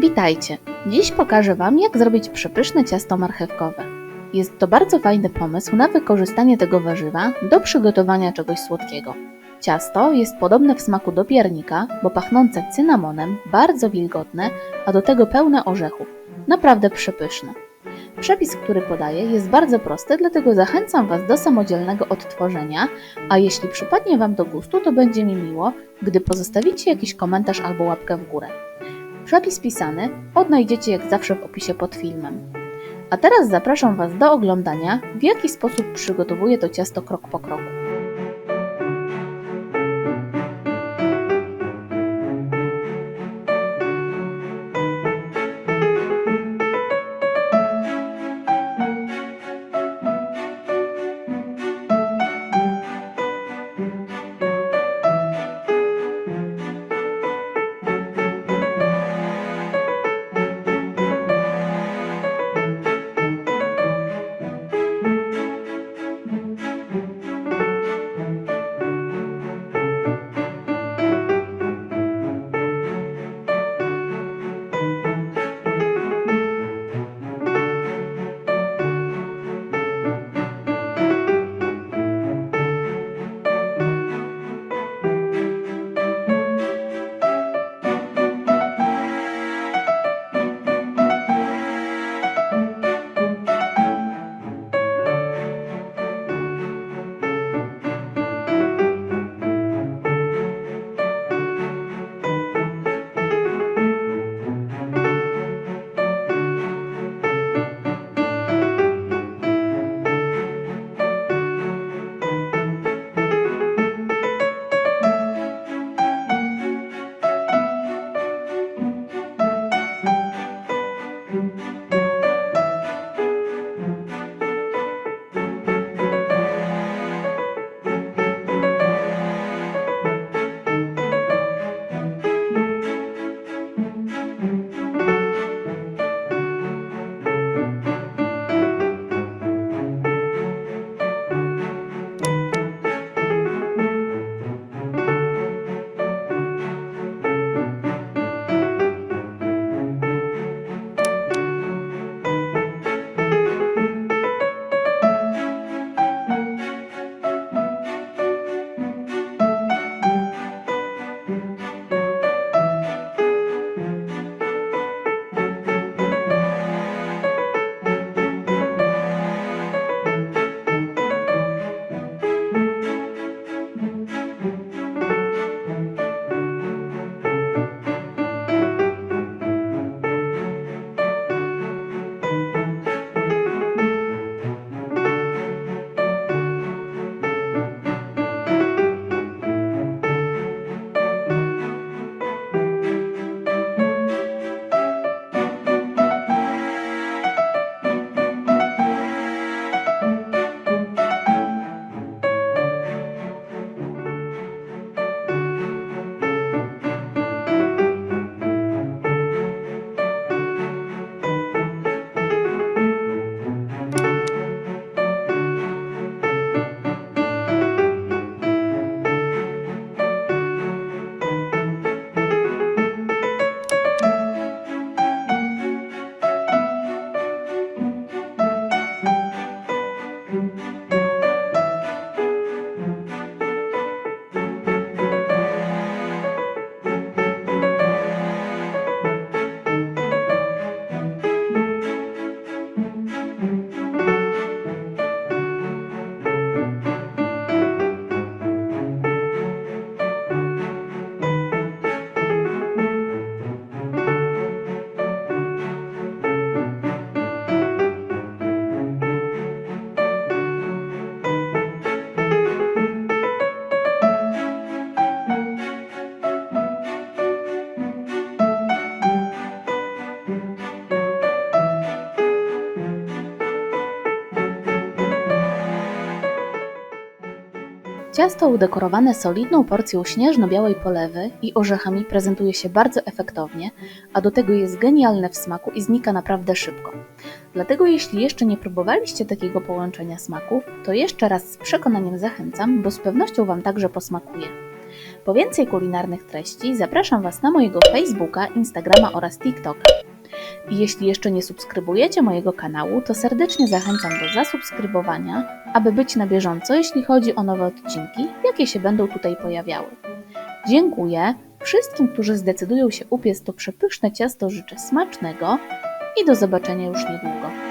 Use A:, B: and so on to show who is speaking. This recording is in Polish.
A: Witajcie! Dziś pokażę Wam, jak zrobić przepyszne ciasto marchewkowe. Jest to bardzo fajny pomysł na wykorzystanie tego warzywa do przygotowania czegoś słodkiego. Ciasto jest podobne w smaku do piernika, bo pachnące cynamonem, bardzo wilgotne, a do tego pełne orzechów. Naprawdę przepyszne. Przepis, który podaję, jest bardzo prosty, dlatego zachęcam Was do samodzielnego odtworzenia, a jeśli przypadnie Wam do gustu, to będzie mi miło, gdy pozostawicie jakiś komentarz albo łapkę w górę. Przepis pisany odnajdziecie jak zawsze w opisie pod filmem. A teraz zapraszam Was do oglądania, w jaki sposób przygotowuję to ciasto krok po kroku. Ciasto udekorowane solidną porcją śnieżno-białej polewy i orzechami prezentuje się bardzo efektownie, a do tego jest genialne w smaku i znika naprawdę szybko. Dlatego jeśli jeszcze nie próbowaliście takiego połączenia smaków, to jeszcze raz z przekonaniem zachęcam, bo z pewnością Wam także posmakuje. Po więcej kulinarnych treści zapraszam Was na mojego Facebooka, Instagrama oraz TikToka. Jeśli jeszcze nie subskrybujecie mojego kanału, to serdecznie zachęcam do zasubskrybowania, aby być na bieżąco, jeśli chodzi o nowe odcinki, jakie się będą tutaj pojawiały. Dziękuję wszystkim, którzy zdecydują się upiec to przepyszne ciasto. Życzę smacznego i do zobaczenia już niedługo.